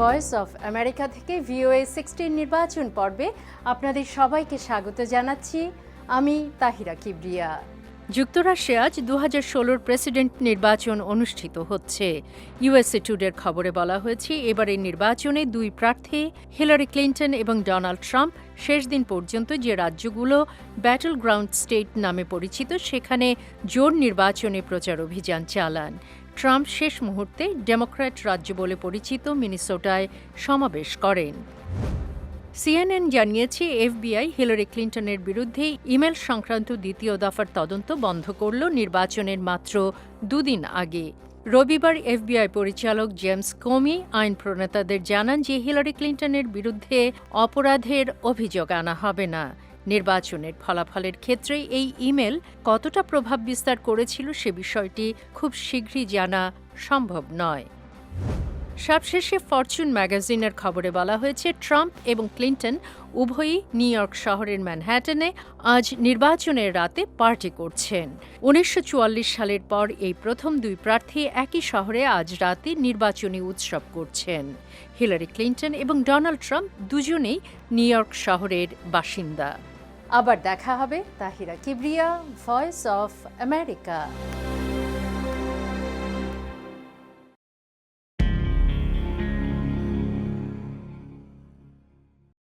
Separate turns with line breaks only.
Voice of America থেকে VOA sixteen নির্বাচন পর্বে আপনাদের সবাইকে স্বাগত জানাচ্ছি। আমি তাহিরা কিবরিয়া। যুক্তরাষ্ট্রে আজ দু হাজার প্রেসিডেন্ট নির্বাচন অনুষ্ঠিত হচ্ছে। ইউএসএ টুডের খবরে বলা হয়েছে, এবারের নির্বাচনে দুই প্রার্থী, হিলারি ক্লিন্টন এবং ডোনাল্ড ট্রাম্প, শেষ দিন পর্যন্ত যে রাজ্যগুলো ব্যাটল গ্রাউন্ড স্টেট নামে পরিচিত, সেখানে জোর নির্বাচনে প্রচার অভিযান চালান। ট্রাম্প শেষ মুহূর্তে ডেমোক্র্যাট রাজ্য বলে পরিচিত মিনিসোটায় সমাবেশ করেন। সিএনএন জানিয়েছে, এফবিআই হিলারি ক্লিন্টনের বিরুদ্ধে ইমেল সংক্রান্ত দ্বিতীয় দফার তদন্ত বন্ধ করল নির্বাচনের মাত্র দুদিন আগে। রবিবার এফবিআই পরিচালক জেমস কোমি, আইন প্রণেতাদের জানান যে হিলারি ক্লিন্টনের বিরুদ্ধে অপরাধের অভিযোগ আনা হবে না। নির্বাচনের ফলাফলের ক্ষেত্রে এই ইমেল কতটা প্রভাব বিস্তার করেছিল সে বিষয়টি খুব শীঘ্রই জানা সম্ভব নয়। সবশেষে ফরচুন ম্যাগাজিনের খবরে বলা হয়েছে, ট্রাম্প এবং ক্লিন্টন উভয়ই নিউ ইয়র্ক শহরের ম্যানহ্যাটনে আজ নির্বাচনের রাতে পার্টি করছেন। উনিশশো চুয়াল্লিশ সালের পর এই প্রথম দুই প্রার্থী একই শহরে আজ রাতে নির্বাচনী উৎসব করছেন। হিলারি ক্লিন্টন এবং ডোনাল্ড ট্রাম্প দুজনেই নিউ ইয়র্ক শহরের বাসিন্দা। আবার দেখা হবে Tahira Kibria, voice of America.